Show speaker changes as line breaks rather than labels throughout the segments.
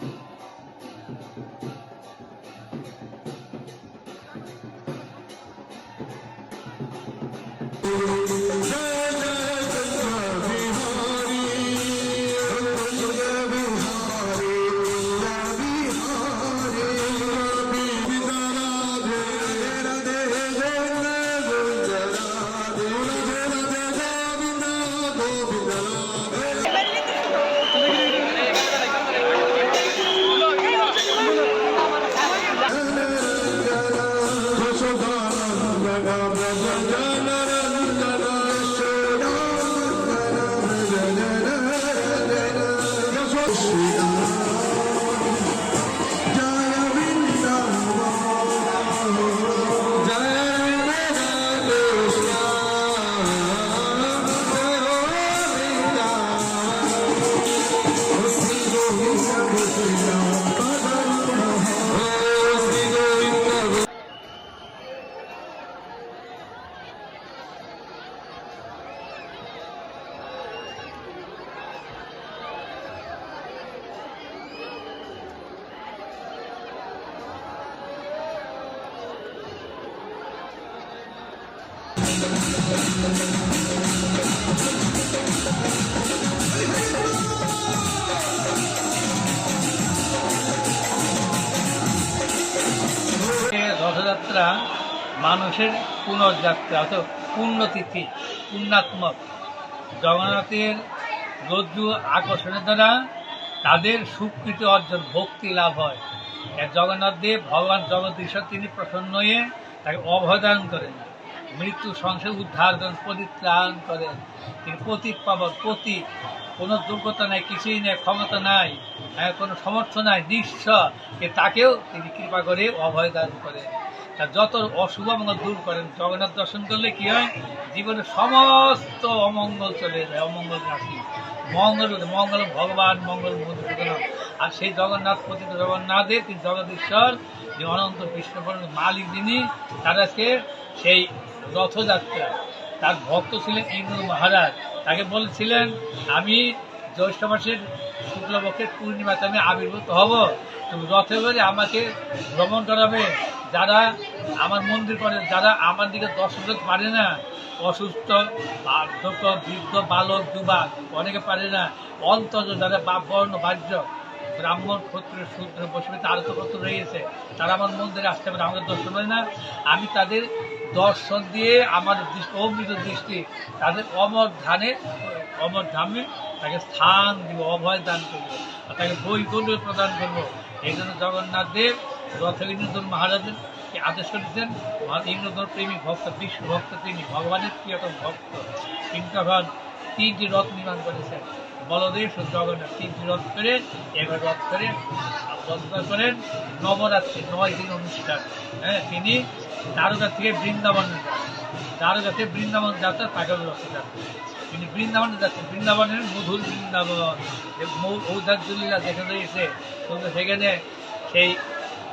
Thank you. Allah'ın Rathyatra মানুষের পুনর্যাত্রা অর্থাৎ পুণ্যতিথি, পুণ্যাত্মক। জগন্নাথের রজ্জু আকর্ষণের দ্বারা তাদের সুকৃতি অর্জন, ভক্তি লাভ হয়। জগন্নাথ দেব, ভগবান জগদীশ্বর, তিনি প্রসন্ন হয়ে তাকে অভয়দান করেন। মৃত্যু সংসার উদ্ধার করেন পরিত্রাণ করেন তিনি প্রতীক পাবন প্রতীক কোনো যোগ্যতা নাই কিছুই নেই ক্ষমতা নাই হ্যাঁ, কোনো সমর্থ নাই নিঃস্ব তাকেও তিনি কৃপা করে অভয় দান করেন। তার যত অশুভ মঙ্গল দূর করেন জগন্নাথ দর্শন করলে কি হয়? জীবনের সমস্ত অমঙ্গল চলে যায় অমঙ্গল রাশি। মঙ্গল মঙ্গল ভগবান মঙ্গল মধুসূদন আর সেই জগন্নাথ পতিত জগন্নাথের তিনি জগদীশ্বর যে অনন্ত বিষ্ণু মালিক যিনি তাদেরকে সেই রথযাত্রা। তার ভক্ত ছিলেন ইন্দ্র মহারাজ। তাকে বলছিলেন, আমি জ্যৈষ্ঠ মাসের শুক্লপক্ষের পূর্ণিমাতে আমি আবির্ভূত হব। তুমি রথে করে আমাকে ভ্রমণ করাবে। যারা আমার মন্দির করে, যারা আমার দিকে দর্শন করতে পারে না, অসুস্থ, বার্ধক্য, বৃদ্ধ, বালক, যুবক, অনেকে পারে না। অন্তর যারা বাপ বর্ণ বাহ্য ব্রাহ্মণ ক্ষত্রিয় শূদ্র বসবে তারও তো কত রয়েছে তারা আমার মন্দিরে আসতে পারে আমাকে দর্শন হয় না। আমি তাদের দর্শন দিয়ে আমার দৃষ্টি, অমৃত দৃষ্টি, তাদের অমর ধানে, অমর ধামে তাকে স্থান দিব, অভয় দান করব তাকে বৈকুণ্ঠ প্রদান করব। এই জন্য জগন্নাথ দেব রথ ইন্দ্রধন মহারাজের আদেশ করেছেন? মহান ইন্দ্রধন প্রেমী ভক্ত, বিষ্ণু ভক্ত তিনি ভগবানের প্রিয়তম ভক্ত তিনি তখন তিনটি রথ নির্মাণ করেছেন। বলদেব জগন্নাথ তিনটি রথ করে এবার রথ করে রথ করেন, নবরাত্রি, নয় দিন অনুষ্ঠান। হ্যাঁ তিনি দ্বারকা থেকে বৃন্দাবন দ্বারকা থেকে বৃন্দাবন যাত্রা তাকে রথযাত্রা তিনি বৃন্দাবনে যাচ্ছেন। বৃন্দাবনের মধুর বৃন্দাবন। ঔদার্যলীলা দেখা কিন্তু সেখানে সেই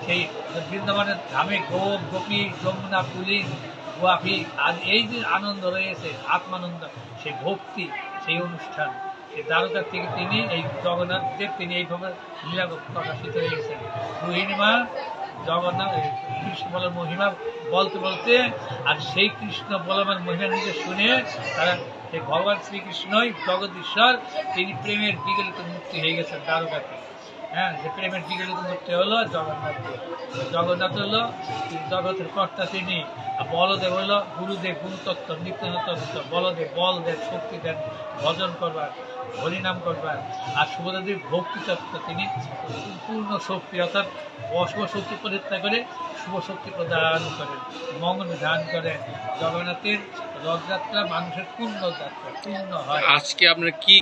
সেই বৃন্দাবনের ধামে গোপ, গোপী, যমুনা, পুলিন, গোয়াফি, আর এই যে আনন্দ রয়েছে, আত্মানন্দ, সেই ভক্তি, সেই অনুষ্ঠান। এই দ্বারকা থেকে তিনি এই জগন্নাথের তিনি এইভাবে লীলা প্রকাশিত হয়ে গেছেন। মা জগন্নাথ কৃষ্ণ বলার মহিমা বলতে বলতে আর সেই কৃষ্ণ বলমের মহিমা নিজে শুনে তারা ভগবান শ্রীকৃষ্ণই জগদীশ্বর, তিনি প্রেমের বিগলিত মুক্তি হয়ে গেছেন দ্বারকাতে। হ্যাঁ যে প্রেমের বিগলিত মুক্তি হলো জগন্নাথ জগন্নাথ হলো জগতের কর্তা তিনি বলদেব হলো গুরুদেব, গুরুতত্ত্ব, নিত্যতত্ত্ব, বলদেব বল দেন শক্তি দেন, ভজন করবার, হরিনাম করবার, আর শুভদেব ভক্তি তত্ত্ব তিনি পূর্ণ শক্তি অর্থাৎ অশুভ শক্তি পরিত্যাগ করে শুভ শক্তি প্রদান করেন, মঙ্গল দান করেন। জগন্নাথের রথযাত্রা মানুষের পূর্ণ যাত্রা, পূর্ণ হয়।
আজকে আপনার কি